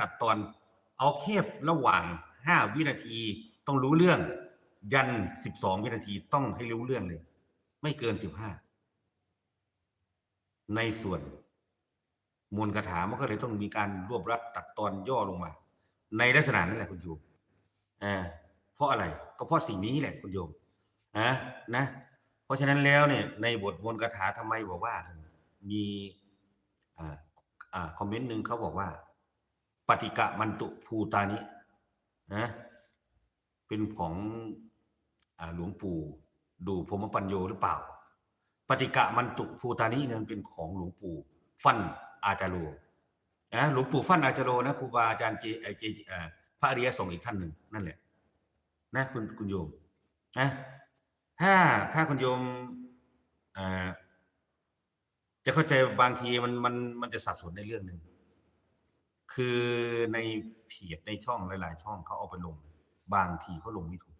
ตัดตอนเอาแคบระหว่างห้าวินาทีต้องรู้เรื่อง ยันสิบสองวินาทีต้องให้รู้เรื่องเลย ไม่เกินสิบห้าในส่วนมวลคาถามันก็เลยต้องมีการรวบรัดตัดตอนย่อลงมา ในลักษณะนั่นแหละคุณโยมอ่าเพราะอะไรก็เพราะสิ่งนี้แหละคุณโยมนะนะ เพราะฉะนั้นแล้วเนี่ย ในบทมนต์คาถาทำไมบอกว่า มีอ่าอ่าคอมเมนต์หนึ่งเขาบอกว่า ปฏิกะมันตุภูตานินะเป็นของอหลวงปู่ดูพรหมปัญโยหรือเปล่า ปฏิกะมันตุภูตานิเนี่ยมันเป็นของหลวงปู่ฟั่นอาจารโลนะหลวงปู่ฟั่นอาจารโลนะครูบาอาจารย์เจเจเอพระอริยสงฆ์อีกท่านหนึ่งนั่นแหละนะคุณคุณโยมนะถ้าถ้าคุณโยมจะเข้าใจบางทีมันมันมันจะสับสนในเรื่องหนึ่ง คือในเพจในช่องหลาย ๆ ช่องเขาเอาไปลง บางทีเขาลงไม่ถูก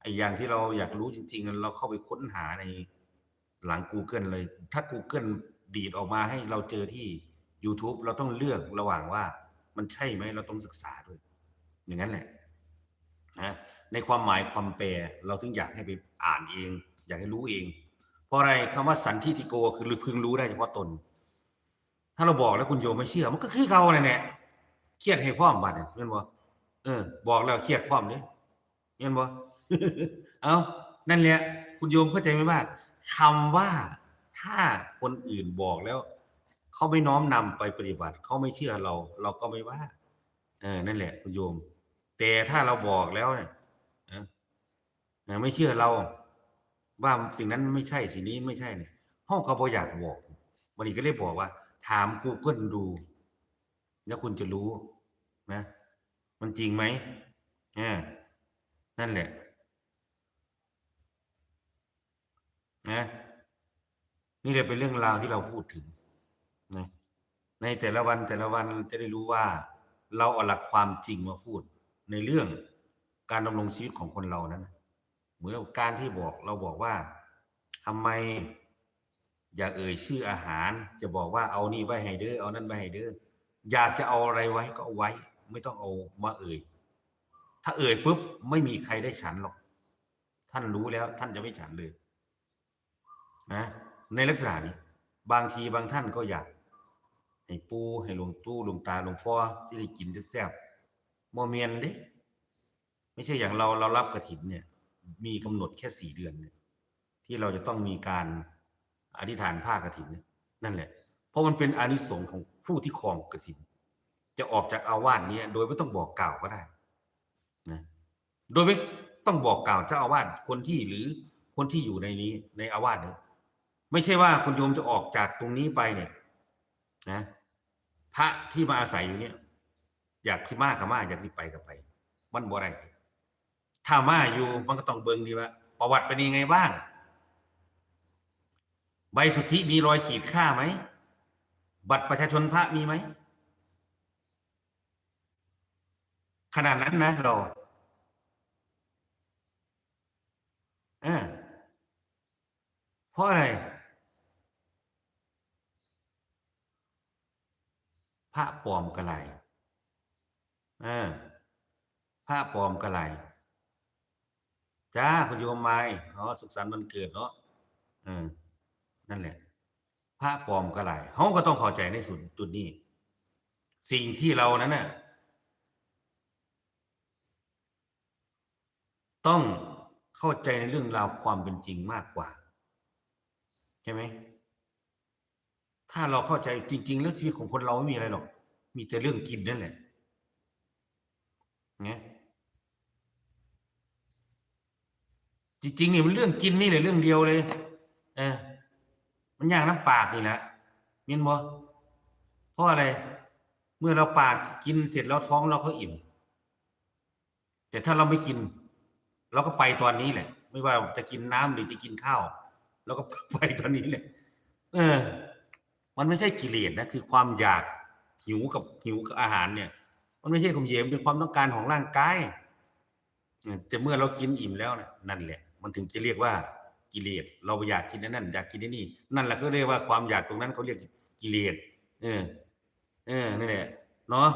ไอ้อย่างที่เราอยากรู้จริง ๆ เราเข้าไปค้นหาในหลัง Google เลย ถ้า Google ดีดออกมาให้เราเจอที่ YouTube เราต้องเลือกระหว่างว่ามันใช่ไหมเราต้องศึกษาด้วย อย่างนั้นแหละนะในความหมายความแปลเราถึงอยากให้ไปอ่านเอง อยากให้รู้เอง เพราะอะไรคำว่าสันทิติโกคือพึงรู้ได้เฉพาะตน ถ้าเราบอกแล้วคุณโยมไม่เชื่อ มันก็คือเขาเลยเนี่ยเครียดให้พร้อมบัดเนี่ยเห็นบ่เออ บอกแล้วเครียดพร้อมเนี่ยเห็นบ่เอานั่นแหละคุณโยมเข้าใจไหมว่าคำว่าถ้าคนอื่นบอกแล้วเขาไม่น้อมนำไปปฏิบัติเขาไม่เชื่อเรา เราก็ไม่ว่า เออ นั่นแหละ คุณโยม แต่ถ้าเราบอกแล้วเนี่ยไม่เชื่อเรา ว่าสิ่งนั้นไม่ใช่สิ่งนี้ไม่ใช่เนี่ยห้องเขาบออยากบอกวันนี้ก็เลยบอกว่า ถาม Google ดู แล้วคุณจะรู้นะ มันจริงไหมอ่านั่นแหละนะนี่เลยเป็นเรื่องราวที่เราพูดถึงนะในแต่ละวันแต่ละวันจะได้รู้ว่า เราเอาหลักความจริงมาพูด ในเรื่องการดำรงชีวิตของคนเรานั้น เหมือนกับการที่บอกเราบอกว่าทำไม อย่าเอ่ยชื่ออาหาร จะบอกว่าเอานี่ไว้ให้เด้อเอานั่นไว้ให้เด้ออยากจะเอาอะไรไว้ก็เอาไว้ ไม่ต้องเอามาเอ่ย ถ้าเอ่ยปุ๊บไม่มีใครได้ฉันหรอก ท่านรู้แล้ว ท่านจะไม่ฉันเลย นะ ในลักษณะนี้ บางทีบางท่านก็อยาก ให้ปูให้หลวงตู้หลวงตาหลวงพ่อที่ได้กินแซ่บๆโมเมียนเด้ไม่ใช่อย่างเราเรารับกระถินเนี่ย มีกำหนดแค่สี่เดือนเนี่ย ที่เราจะต้องมีการ อธิษฐานผ้ากระถินนี่นั่นแหละ เพราะมันเป็นอานิสงส์ของผู้ที่ครองกระถิน จะออกจากอาวาสนี้โดยไม่ต้องบอกกล่าวก็ได้นะโดยไม่ต้องบอกกล่าวเจ้าอาวาสคนที่หรือคนที่อยู่ในนี้ในอาวาสเนี่ยไม่ใช่ว่าคุณโยมจะออกจากตรงนี้ไปเนี่ย นะพระที่มาอาศัยอยู่เนี่ย อยากที่มากกับมากอยากที่ไปกับไป มันบ่ได้ถ้ามาอยู่มันก็ต้องเบิ่งดีว่า ประวัติเป็นยังไงบ้าง บสุทธิมีรอยขีดค่าไหม บัตรประชาชนพระมีไหม ขนาดนั้นนะเราเออเพราะอะไร พระปลอมกระไรเออพระปลอมกระไรจ้าคุณโยมไม้อ๋อสุขสันต์วันเกิดเนาะเออ นั่นแหละพระปลอมกระไรเขาก็ต้องเข้าใจในส่วนจุดนี้ สิ่งที่เรานั้นน่ะต้องเข้าใจในเรื่องราวความเป็นจริงมากกว่า ใช่ไหม ถ้าเราเข้าใจจริง ๆ แล้วชีวิตของคนเราไม่มีอะไรหรอก มีแต่เรื่องกินนั่นแหละเนี่ยจริงๆนี่มันเรื่องกินนี่แหละเรื่องเดียวเลย เออ มันยากน้ำปากนี่แหละมินบอเพราะอะไร เมื่อเราปากกินเสร็จแล้วท้องเราก็อิ่ม แต่ถ้าเราไม่กิน เราก็ไปตอนนี้แหละ ไม่ว่าจะกินน้ำหรือจะกินข้าวเราก็ไปตอนนี้แหละ เออ มันไม่ใช่กิเลสนะคือความอยากหิวกับหิวกับอาหารเนี่ย มันไม่ใช่ความเย็นเป็นความต้องการของร่างกายแต่เมื่อเรากินอิ่มแล้วนั่นแหละ มันถึงจะเรียกว่า กิเลสเราอยากกินนั่นอยากกินนนี่นั่นแหละก็เรียกว่าความอยากตรงนั้นเขาเรียกกิเลสเออเออนั่นแหละเนาะ